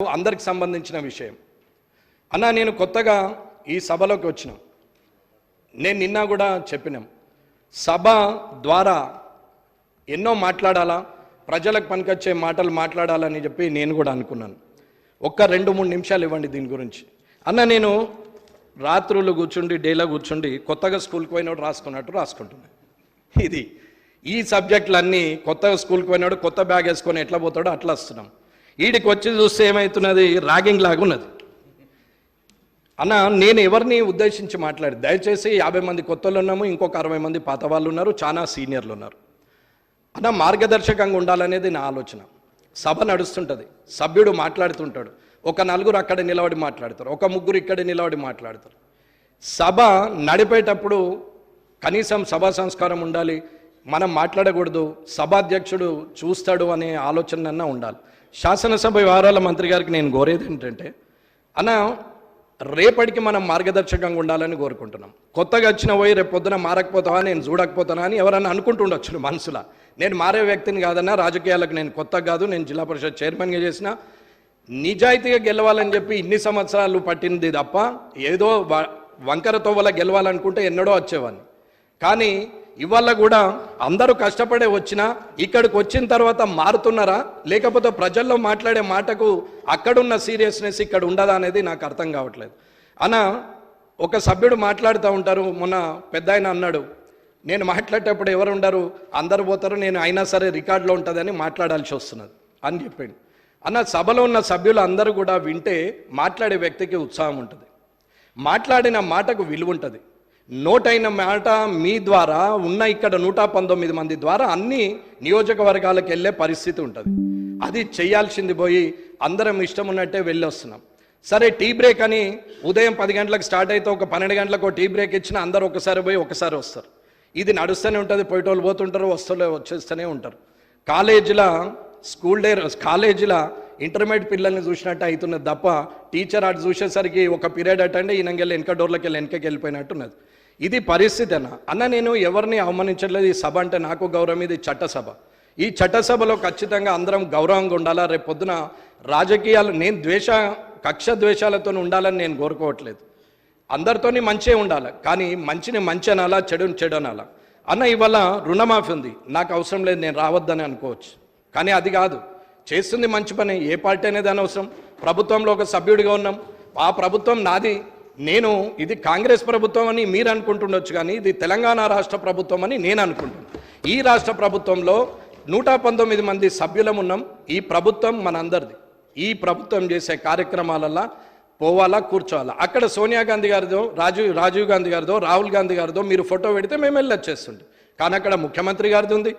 అందరికి సంబంధించిన విషయం. అన్న నేను కొత్తగా ఈ సభలోకి వచ్చిన. నేను నిన్న కూడా చెప్పినాం. సభ ద్వారా ఎన్నో మాట్లాడాలా ప్రజలకు పనికొచ్చే మాటలు మాట్లాడాలని చెప్పి నేను కూడా అనుకున్నాను. ఒక్క రెండు మూడు నిమిషాలు ఇవ్వండి దీని గురించి. అన్న నేను రాత్రులు కూర్చుండి డేలో కూర్చుండి కొత్తగా స్కూల్కి పోయినోడు రాసుకున్నట్టు రాసుకుంటున్నాను ఇది ఈ సబ్జెక్టులన్నీ కొత్తగా స్కూల్కి పోయినాడు కొత్త బ్యాగ్ వేసుకొని ఎట్లా పోతాడో అట్లా వస్తున్నాం. వీడికి వచ్చి చూస్తే ఏమవుతున్నది ర్యాగింగ్ లాగా ఉన్నది అన్న నేను ఎవరిని ఉద్దేశించి మాట్లాడి? దయచేసి యాభై మంది కొత్తలు ఉన్నాము ఇంకొక అరవై మంది పాత వాళ్ళు ఉన్నారు చాలా సీనియర్లు ఉన్నారు అన్న మార్గదర్శకంగా ఉండాలనేది నా ఆలోచన. సభ నడుస్తుంటుంది. సభ్యుడు మాట్లాడుతుంటాడు. ఒక నలుగురు అక్కడ నిలబడి మాట్లాడతారు. ఒక ముగ్గురు ఇక్కడ నిలబడి మాట్లాడతారు. సభ నడిపేటప్పుడు కనీసం సభా సంస్కారం ఉండాలి మనం మాట్లాడకూడదు సభాధ్యక్షుడు చూస్తాడు అనే ఆలోచన ఉండాలి. శాసనసభ వ్యవహారాల మంత్రి గారికి నేను కోరేది ఏంటంటే అన్న రేపటికి మనం మార్గదర్శకంగా ఉండాలని కోరుకుంటున్నాం. కొత్తగా వచ్చిన పోయి రేపు పొద్దున మారకపోతావా నేను చూడకపోతానా అని ఎవరన్నా అనుకుంటుండొచ్చు మనసులో. నేను మారే వ్యక్తిని కాదన్నా రాజకీయాలకు నేను కొత్త కాదు నేను జిల్లా పరిషత్ చైర్మన్గా చేసిన నిజాయితీగా గెలవాలని చెప్పి ఇన్ని సంవత్సరాలు పట్టింది తప్ప ఏదో వ- వంకర తోవల గెలవాలనుకుంటే ఎన్నడో వచ్చేవాడిని. కానీ ఇవాళ కూడా అందరూ కష్టపడే వచ్చినా ఇక్కడికి వచ్చిన తర్వాత మారుతున్నారా? లేకపోతే ప్రజల్లో మాట్లాడే మాటకు అక్కడున్న సీరియస్నెస్ ఇక్కడ ఉండదా అనేది నాకు అర్థం కావట్లేదు. అన్న ఒక సభ్యుడు మాట్లాడుతూ ఉంటారు. మొన్న పెద్ద ఆయన అన్నాడు నేను మాట్లాడేటప్పుడు ఎవరు ఉండరు? అందరు పోతారు. నేను అయినా సరే రికార్డులో ఉంటుందని మాట్లాడాల్సి వస్తున్నది. అని చెప్పిండు. అన్న సభలో ఉన్న సభ్యులు అందరూ కూడా వింటే మాట్లాడే వ్యక్తికి ఉత్సాహం ఉంటుంది. మాట్లాడిన మాటకు విలువ ఉంటుంది. నోటైన మాట మీ ద్వారా ఉన్న ఇక్కడ నూట పంతొమ్మిది మంది ద్వారా అన్ని నియోజకవర్గాలకు వెళ్ళే పరిస్థితి ఉంటుంది. అది చేయాల్సింది పోయి అందరం ఇష్టం ఉన్నట్టే వెళ్ళి వస్తున్నాం సరే టీ బ్రేక్ అని ఉదయం పది గంటలకు స్టార్ట్ అయితే ఒక పన్నెండు గంటలకు టీ బ్రేక్ ఇచ్చిన అందరూ ఒకసారి పోయి ఒకసారి వస్తారు. ఇది నడుస్తూనే ఉంటుంది పోయేటోళ్ళు పోతుంటారు వస్తూనే వచ్చేస్తూనే ఉంటారు. కాలేజీల స్కూల్ డే కాలేజీల ఇంటర్మీడియట్ పిల్లల్ని చూసినట్టు అవుతున్నది తప్ప టీచర్ అటు చూసేసరికి ఒక పీరియడ్ అటండి ఈయనకెళ్ళి వెనక డోర్లోకి వెళ్ళి వెనకకి వెళ్ళిపోయినట్టున్నది ఇది పరిస్థితి అన్న అన్న నేను ఎవరిని అవమానించట్లేదు. ఈ సభ అంటే నాకు గౌరవం ఇది చట్టసభ ఈ చట్టసభలో ఖచ్చితంగా అందరం గౌరవంగా ఉండాలా? రేపు పొద్దున రాజకీయాలు నేను ద్వేష కక్ష ద్వేషాలతో ఉండాలని నేను కోరుకోవట్లేదు. అందరితోని మంచే ఉండాలి కానీ మంచిని మంచి అనాలా చెడుని చెడు అనాలా? అన్న ఇవాళ రుణమాఫీ ఉంది. నాకు అవసరం లేదు నేను రావద్దని అనుకోవచ్చు. కానీ అది కాదు. చేస్తుంది మంచి పని ఏ పార్టీ అనేది అనవసరం. ప్రభుత్వంలో ఒక సభ్యుడిగా ఉన్నాం. ఆ ప్రభుత్వం నాది. నేను ఇది కాంగ్రెస్ ప్రభుత్వం అని మీరు అనుకుంటుండొచ్చు కానీ ఇది తెలంగాణ రాష్ట్ర ప్రభుత్వం అని నేను అనుకుంటున్నాను ఈ రాష్ట్ర ప్రభుత్వంలో నూట పంతొమ్మిది మంది సభ్యులం ఉన్నాం. ఈ ప్రభుత్వం మనందరిది. ఈ ప్రభుత్వం చేసే కార్యక్రమాలల్లో పోవాలా కూర్చోవాలా? అక్కడ సోనియా గాంధీ గారిదో రాజీవ్ రాజీవ్ గాంధీ గారిదో రాహుల్ గాంధీ గారిదో మీరు ఫోటో పెడితే మేము వెళ్ళి వచ్చేస్తుండే కానీ అక్కడ ముఖ్యమంత్రి గారిది ఉంది.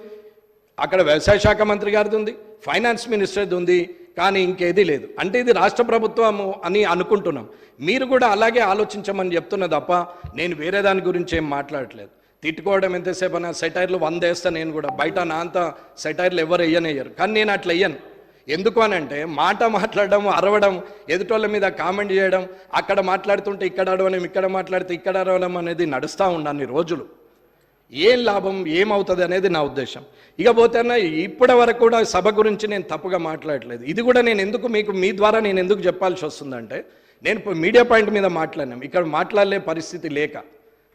అక్కడ వ్యవసాయ శాఖ మంత్రి గారిది ఉంది. ఫైనాన్స్ మినిస్టర్ది ఉంది. కానీ ఇంకేది లేదు. అంటే ఇది రాష్ట్ర ప్రభుత్వము అని అనుకుంటున్నాం. మీరు కూడా అలాగే ఆలోచించమని చెప్తున్నా తప్ప నేను వేరే దాని గురించి ఏం మాట్లాడట్లేదు. తిట్టుకోవడం ఎంతసేపు అన్న సెటైర్లు వంద వేస్తా నేను కూడా. బయట నా అంత సెటైర్లు ఎవరు వేయనయ్యారు. కానీ నేను అట్లా వేయను. ఎందుకు అని అంటే మాట మాట్లాడడం అరవడం ఎదుటోళ్ళ మీద కామెంట్ చేయడం అక్కడ మాట్లాడుతుంటే ఇక్కడ అడవడం ఇక్కడ మాట్లాడితే ఇక్కడ అరవడం అనేది నడుస్తూ ఉండాన్ని రోజులు. ఏం లాభం ఏమవుతుంది అనేది నా ఉద్దేశం. ఇక పోతేనా ఇప్పటి వరకు కూడా సభ గురించి నేను తప్పుగా మాట్లాడలేదు. ఇది కూడా నేను ఎందుకు మీకు మీ ద్వారా నేను ఎందుకు చెప్పాల్సి వస్తుందంటే నేను మీడియా పాయింట్ మీద మాట్లాడినాం. ఇక్కడ మాట్లాడలే పరిస్థితి లేక.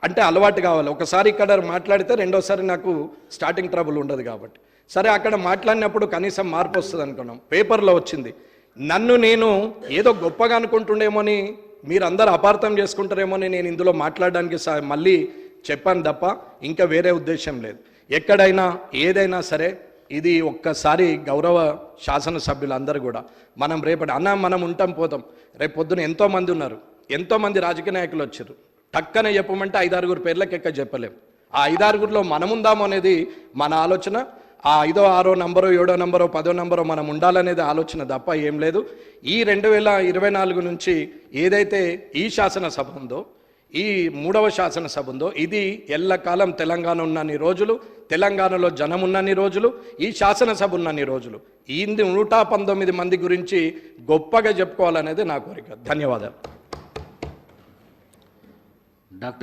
అంటే అలవాటు కావాలి. ఒకసారి ఇక్కడ మాట్లాడితే రెండోసారి నాకు స్టార్టింగ్ ట్రబుల్ ఉండదు కాబట్టి. సరే అక్కడ మాట్లాడినప్పుడు కనీసం మార్పు వస్తుంది అనుకున్నాం. పేపర్లో వచ్చింది. నన్ను నేను ఏదో గొప్పగా అనుకుంటుండేమో అని మీరందరూ అపార్థం చేసుకుంటారేమో అని నేను ఇందులో మాట్లాడడానికి మళ్ళీ చెప్పాను తప్ప ఇంకా వేరే ఉద్దేశం లేదు. ఎక్కడైనా ఏదైనా సరే ఇది ఒక్కసారి గౌరవ శాసనసభ్యులందరూ కూడా మనం రేపటి అన్న మనం ఉంటాం పోతాం. రేపు పొద్దున ఎంతోమంది ఉన్నారు. ఎంతోమంది రాజకీయ నాయకులు వచ్చారు. టక్కన చెప్పమంటే ఐదారుగురు పేర్లకు ఎక్క చెప్పలేం. ఆ ఐదారుగురిలో మనముందాము అనేది మన ఆలోచన. ఆ ఐదో ఆరో నంబరో ఏడో నంబరో పదో నంబరో మనం ఉండాలనేది ఆలోచన తప్ప ఏం లేదు. ఈ రెండు వేల ఇరవై నాలుగు నుంచి ఏదైతే ఈ శాసనసభ ఉందో ఈ మూడవ శాసనసభ ఉందో ఇది ఎల్లకాలం తెలంగాణ ఉన్నన్ని రోజులు తెలంగాణలో జనం ఉన్నన్ని రోజులు ఈ శాసనసభ ఉన్నన్ని రోజులు. ఈ నూట పంతొమ్మిది మంది గురించి గొప్పగా చెప్పుకోవాలనేది నా కోరిక. ధన్యవాదాలు.